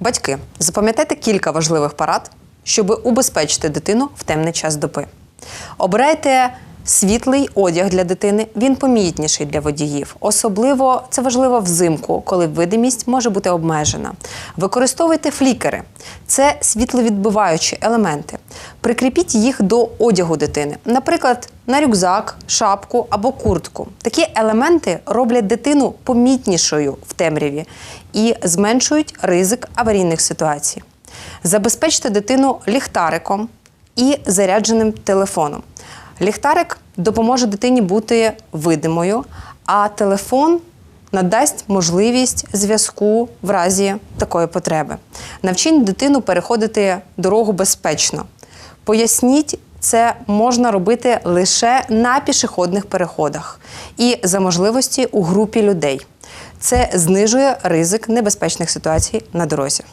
Батьки, запам'ятайте кілька важливих парад, щоб убезпечити дитину в темний час доби. Обирайте світлий одяг для дитини, він помітніший для водіїв. Особливо це важливо взимку, коли видимість може бути обмежена. Використовуйте флікери, це світловідбиваючі елементи. Прикріпіть їх до одягу дитини, наприклад, на рюкзак, шапку або куртку. Такі елементи роблять дитину помітнішою в темряві і зменшують ризик аварійних ситуацій. Забезпечте дитину ліхтариком і зарядженим телефоном. Ліхтарик допоможе дитині бути видимою, а телефон надасть можливість зв'язку в разі такої потреби. Навчіть дитину переходити дорогу безпечно. Поясніть, це можна робити лише на пішохідних переходах і за можливості у групі людей. Це знижує ризик небезпечних ситуацій на дорозі.